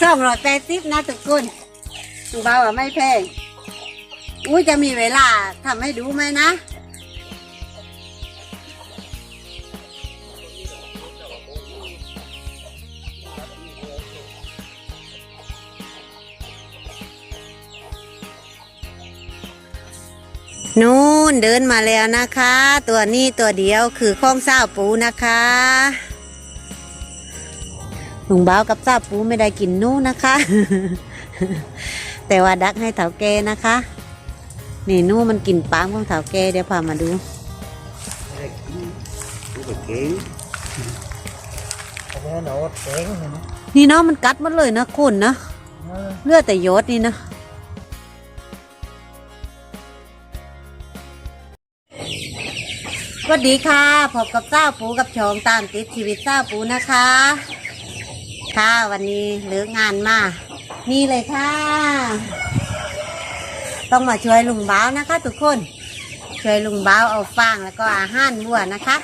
สองร้อยแปดสิบนะทุกคนลุงเบาอะไม่แพงอุ้ยจะมีเวลาทำให้ดูไหมนะ นู่นเดินมาแล้วนะคะ ตัวนี้ตัวเดียวคือข้องเศร้าปูนะคะ ลุงเบ้ากับเศร้าปูไม่ได้กินนู่นนะคะ แต่ว่าดักให้เถาแกนะคะ นี่นู่นมันกินปามของเถาแกเดี๋ยวพามาดูนี่เนาะมันกัดมันเลยนะคุณนะเลือดแต่ยศนี่นะสวัสดีค่ะพบกับเจ้าปูกับชองตามติดชีวิตเจ้าปูนะคะ ค่ะ วันนี้เลิกงานมานี่เลยค่ะ ต้องมาช่วยลุงบ้าวนะคะ ทุกคน ช่วยลุงบ้าวเอาฟางแล้วก็อาหารวัวนะคะ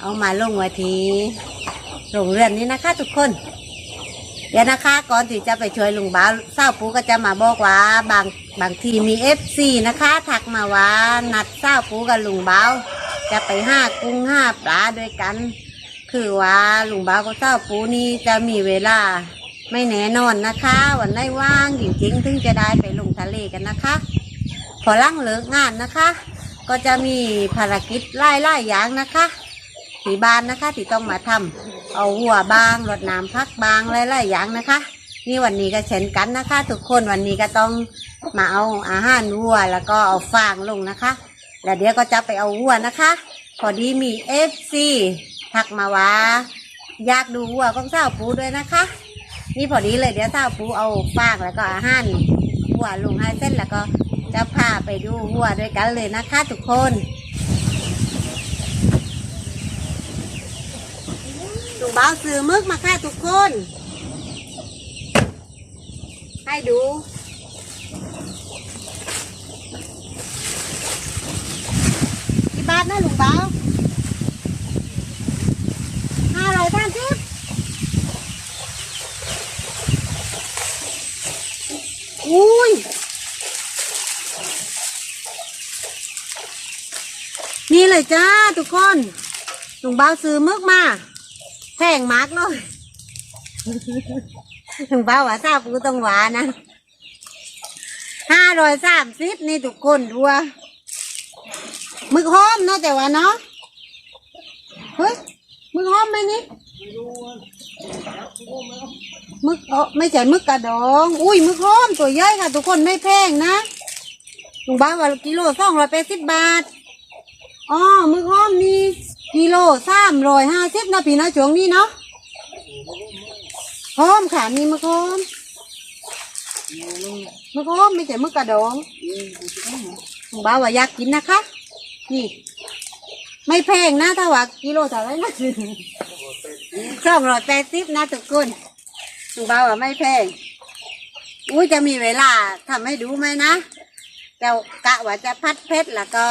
เอามาลงไว้ที่โรงเรือนนี้นะคะ ทุกคนเดี๋ยวนะคะ ก่อนที่จะไปช่วยลุงบ้าวเศร้าปูก็จะมาบอกว่าบางบางทีมีเอฟซีนะคะทักมาว่านัดเศร้าปูกับลุงบ้าวจะไปห้ากุ้งห้าปลาด้วยกัน คือว่าลุงบ้าวกับเศร้าปูนี่จะมีเวลา ไม่แน่นอนนะคะ วันไหนว่างจริงๆถึงจะได้ไปลงทะเลกันนะคะ พอล่างเลิกงานนะคะ ก็จะมีภารกิจไล่ไล่ยางนะคะที่บ้านนะคะที่ต้องมาทำเอาหัวบางรดน้ำพักบางหลายๆอย่างนะคะนี่วันนี้ก็เช่นกันนะคะ ทุกคนวันนี้ก็ต้องมาเอาอาหารวัวแล้วก็เอาฟางลงนะคะ แล้วเดี๋ยวก็จะไปเอาวัวนะคะ พอดีมีเอฟซี ทักมาว่าอยากดูวัวของเจ้าปูด้วยนะคะ นี่พอดีเลยเดี๋ยวเจ้าปูเอาฟางแล้วก็อาหารวัวลงให้เส้นแล้วก็จะพาไปดูวัวด้วยกันเลยนะคะ ทุกคนลุงเบ้าซื้อมึกมาค่ะทุกคน ให้ดูกี่บ้าทนะลุงเบ้าห้าร้อยสามสิบอุ้ย นี่ เลยจ้าทุกคนลุงบ้าซื้อมึกมาแพงมากเลยถึงบ้าว่าทราบกูต้องหวานะห้าร้อยสามสิบนี่ทุกคนดูว่ามึกหอมเนาะแต่ว่าเนาะเฮ้ยมึกหอมไหมนี่มึกเออไม่ใช่มึกกระดอง อุ้ยมึกหอมตัวใหญ่ค่ะ ทุกคนไม่แพงนะลุงบ้าว่ากิโลสองร้อยแปดสิบบาท อ๋อมึกหอมนี่กิโลสามร้อยห้าสิบนะพี่นะช่วงนี้เนาะหอมค่ะนี่มึกหอมมึกหอมไม่ใช่มึกกระดองลุงบ้าว่าอยากกินนะคะ นี่ ไม่แพงนะถ้าว่ากิโลเท่าไหรนะสองร้อยแปดสิบนะทุกคนลุงบ้าว่าไม่แพงอุ้ยจะมีเวลาทำให้ดูไหมนะแต่กะว่าจะพัดเพชรแล้วก็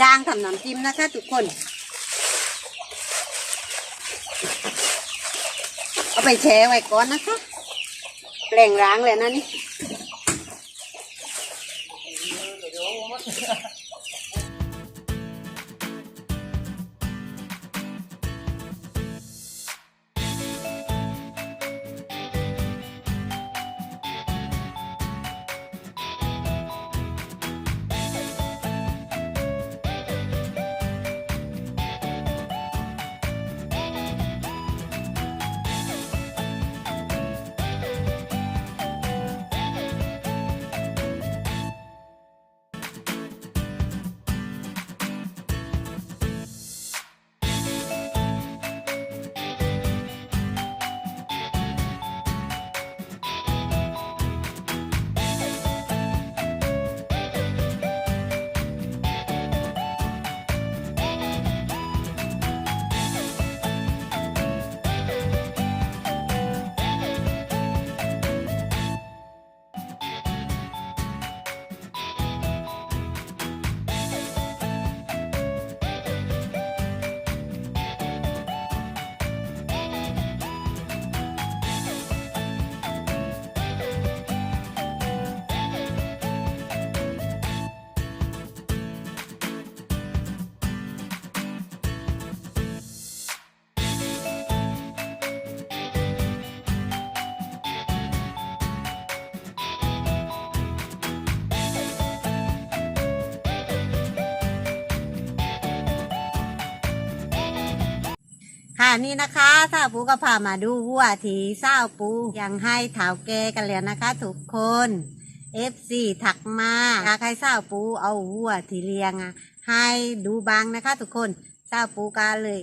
ย่างทำน้ำจิ้มนะคะ ทุกคน เอาไปแช่ไว้ก่อนนะคะแปลงร้างเลยนะนี่ นี่นะคะถ้าปูก็พามาดูวัวทีเศร้าปูยังให้เถาแกกันเลยนะคะทุกคน FC ถักมาอยากให้เศร้าปูเอาวัวทีเลี้ยงอะให้ดูบางนะคะ ทุกคนเศร้าปูกาเลย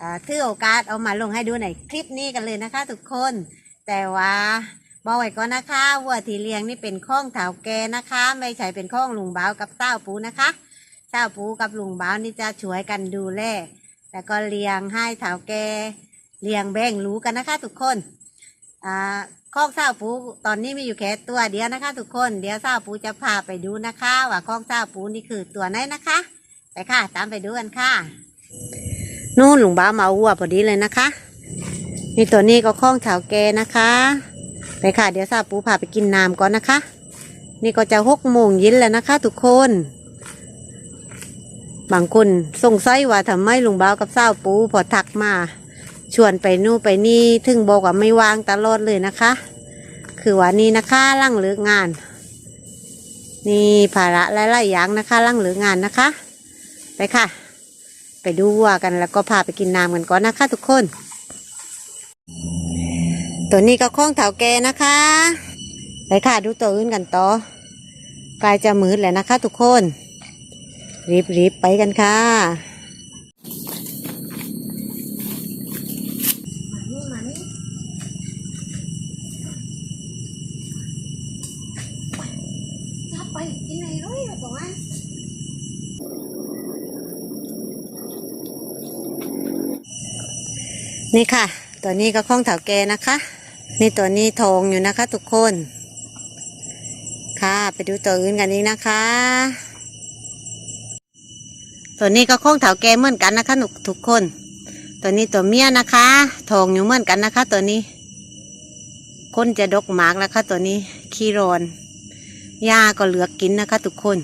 อ่าถือโอกาสเอามาลงให้ดูในคลิปนี้กันเลยนะคะ ทุกคน แต่ว่าบอกไว้ก่อนนะคะวัวทีเลี้ยงนี่เป็นข้องเถาแกนะคะ ไม่ใช่เป็นข้องลุงบ้าวกับเศร้าปูนะคะเศร้าปูกับลุงบ้าวนี่จะช่วยกันดูแล แล้วก็เลี้ยงให้เถาแกเลี้ยงแบ่งรู้กันนะคะ ทุกคนอ่าคอกเศร้าปูตอนนี้มีอยู่แค่ตัวเดียวนะคะ ทุกคนเดี๋ยวเศร้าปูจะพาไปดูนะคะ ว่าคอกเศร้าปูนี่คือตัวไหนนะคะ ไปค่ะ ตามไปดูกันค่ะ นู่นหลุงบ้ามาวัวพอดีเลยนะคะนี่ตัวนี้ก็คล้องเถาแกนะคะ ไปค่ะ เดี๋ยวเศร้าปูพาไปกินน้ำก่อนนะคะ นี่ก็จะหกโมงเยินแล้วนะคะ ทุกคน บางคนสงสัยว่าทำไมลุงบ้ากับเศร้าปูพอทักมา ชวนไปนู่นไปนี่ถึงบอกว่าไม่วางตลอดเลยนะคะ คือว่านี่นะคะร่างเลือกงาน นี่ภาระหลายๆอย่างนะคะร่างเลือกงานนะคะ ไปค่ะ ไปดูวัวกันแล้วก็พาไปกินน้ำกันก่อนนะคะ ทุกคน ตัวนี้ก็คล้องเถาแกนะคะ ไปค่ะดูตัวอื่นกันต่อกลายจะมืดแล้วนะคะ ทุกคน รีบๆไปกันค่ะจับไปกินไหนร้อยบอกว่านี่ค่ะ ตัวนี้ก็ข้องเถาแกนะคะ นี่ตัวนี้ทองอยู่นะคะ ทุกคน ค่ะ ไปดูตัวอื่นกันอีกนะคะ ตัวนี้ก็ข้องเถาแกเหมือนกันนะคะหนุกทุกคน ตัวนี้ตัวเมียนะคะทองอยู่เหมือนกันนะคะ ตัวนี้คนจะดกหมากแล้วค่ะตัวนี้ขี้รอนหญ้าก็เหลือกกินนะคะ ทุกคน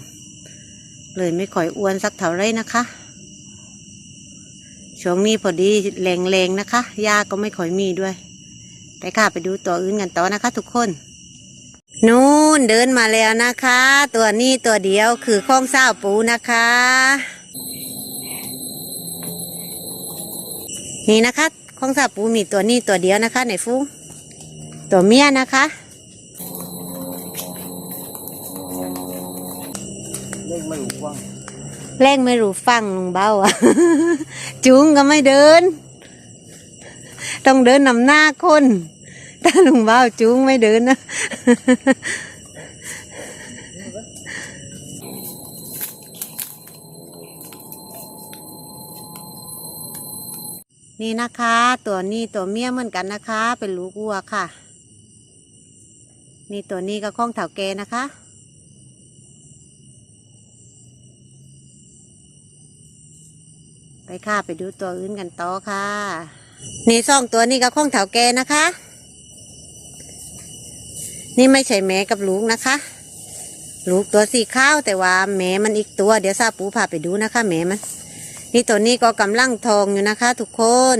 เลยไม่ค่อยอ้วนสักเท่าไรนะคะช่วงนี้พอดีแรงๆนะคะหญ้าก็ไม่ค่อยมีด้วยไปค่ะไปดูตัวอื่นกันต่อนะคะ ทุกคนนู่นเดินมาแล้วนะคะ ตัวนี้ตัวเดียวคือข้องเศร้าปูนะคะ นี่นะคะข้องเศร้าปูมีตัวนี้ตัวเดียวนะคะในฟูงตัวเมียนะคะเล่นไม่รู้กว้างเร่งไม่รู้ฟังลุงเบาอะจูงก็ไม่เดิน ต้องเดินนำหน้าคนถ้าลุงเบาจูงไม่เดินนะ นี่นะคะ ตัวนี้ตัวเมียเหมือนกันนะคะ เป็นลูกวัวค่ะ นี่ตัวนี้ก็ข้องเถาแกนะคะ ไปค่ะไปดูตัวอื่นกันต่อค่ะ นี่สองตัวนี้ก็ข้องเถาแกนะคะ นี่ไม่ใช่แม่กับลูกนะคะ ลูกตัวสีขาวแต่ว่าแม่มันอีกตัว เดี๋ยวซาปูพาไปดูนะคะแม่มัน นี่ตัวนี้ก็กำลังทองอยู่นะคะ ทุกคน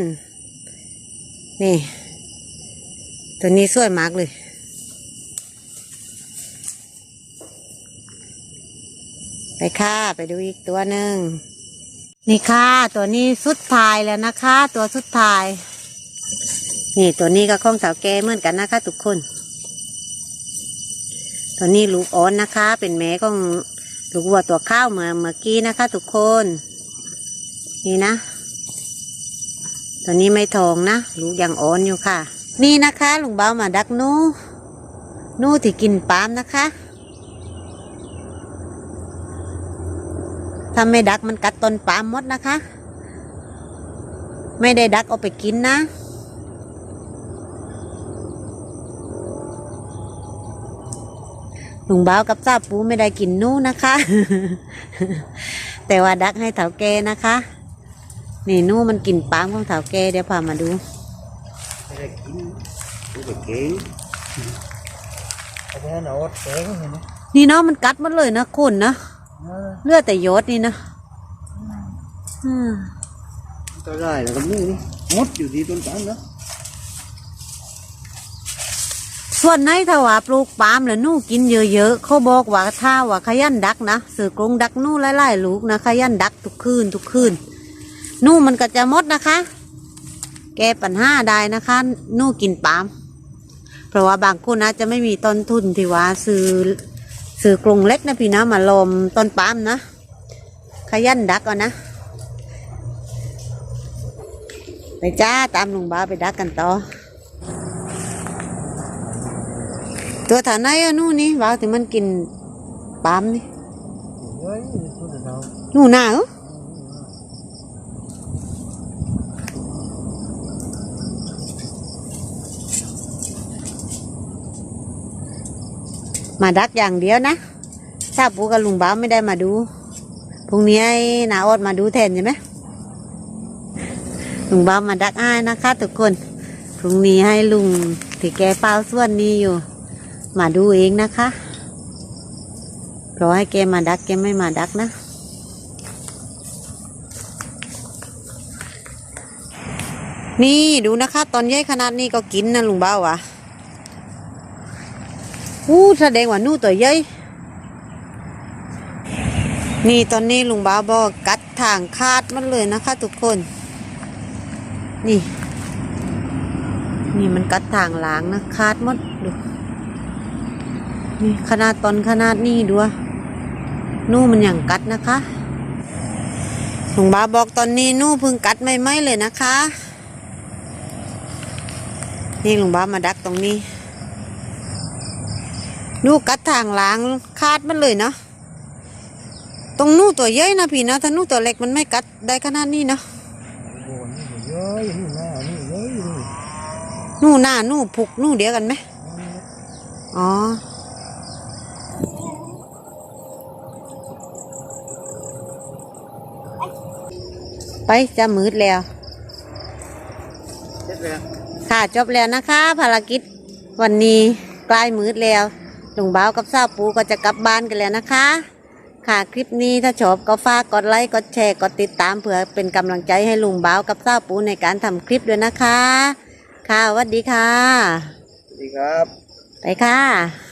นี่ ตัวนี้สวยมากเลย ไปค่ะไปดูอีกตัวหนึ่งนี่ค่ะ ตัวนี้สุดท้ายแล้วนะคะ ตัวสุดท้าย นี่ตัวนี้ก็ข้องสาวแกเหมือนกันนะคะ ทุกคน ตัวนี้ลูกอ่อนนะคะ เป็นแม่ของลูกวัวตัวข้าวเมื่อเมื่อกี้นะคะ ทุกคน นี่นะ ตัวนี้ไม่ทองนะ ลูกยังอ่อนอยู่ค่ะ นี่นะคะลุงเบามาดักนูนูที่กินปามนะคะถ้าไม่ดักมันกัดต้นปาล์มหมดนะคะ ไม่ได้ดักเอาไปกินนะลุงบ้าวกับจ้าปูไม่ได้กินนู่นะคะ แต่ว่าดักให้เถาแกนะคะ นี่นู่มันกินปาล์มของเถาแกเดี๋ยวพามาดูไม่ได้กินไม่ได้กินอันนี้เราแข็งเห็นไหมนี่เนาะมันกัดหมันเลยนะคุณนะเออเลือดแต่ยศนี่นะอืมตัวได้แล้วก็มีนี่มดอยู่ที่ต้นตาลนะส่วนไหนถ้าว่าปลูกปาล์มแล้วหนู่กินเยอะๆเขาบอกว่าถ้าว่าขยันดักนะสื่อกรงดักหนู่ไล่ๆลูกนะขยันดักทุกคืนทุกคืนห นู่มันก็จะหมดนะคะ แก้ปัญหาได้นะคะ นู่กินปาล์มเพราะว่าบางคนอาจจะไม่มีต้นทุนที่ว่าซื้อซื้อกรงเล็กนะพี่นะมาลมต้นปาล์มนะขยันดักเอานะ ไปจ้าตามลุงบ้าวไปดักกันต่อ ตัวฐานไหนอะนู่นนี่บ้าวที่มันกินปาล์มนี่เฮ้ยตัวเดียวนู่นน่ะเหรอ มาดักอย่างเดียวนะ ถ้าปูกับลุงบ้าไม่ได้มาดูพรุ่งนี้ให้นาอดมาดูแทนใช่ไหมลุงบ้ามาดักอ้ายนะคะทุกคนพรุ่งนี้ให้ลุงที่แกเฝ้าส่วนนี้อยู่ มาดูเองนะคะเพราะให้แกมาดักแกไม่มาดักนะนี่ดูนะคะ ตอนใหญ่ขนาดนี้ก็กินนะลุงเบ้าว่ะ อู้แสดงว่านู่ตัวใหญ่นี่ตอนนี้ลุงบ้าบอกกัดทางคาดมันเลยนะคะทุกคน นี่ นี่มันกัดทางหล้างนะคาดมดดูนี่ขนาดตอนขนาดนี้ดูอะนู่มันอย่างกัดนะคะลุงบ้าบอกตอนนี้นู่เพิ่งกัดไม่ไหมเลยนะคะ นี่ลุงบ้ามาดักตรงนี้ ดูกัดทางล้างคาดมันเลยเนาะตรงนู่ตัวใหญ่นะพี่เนาะถ้านู่ตัวเล็กมันไม่กัดได้ขนาดนี้เนาะโบนนี่เยอะนี่หน้านี่เยอะนี่นู่หน้านู่ผูกนู่เดียวกันไหมอ๋อไปจะมืดแล้วเช็ดเลยค่ะจบแล้วนะคะ ภารกิจวันนี้ใกล้มืดแล้ว ลุงบ้าวกับสาวปูก็จะกลับบ้านกันแล้วนะคะ ค่ะคลิปนี้ถ้าชอบก็ฝากกดไลค์กดแชร์กดติดตามเพื่อเป็นกำลังใจให้ลุงบ้าวกับสาวปูในการทำคลิปด้วยนะคะ ค่ะสวัสดีค่ะ สวัสดีครับ ไปค่ะ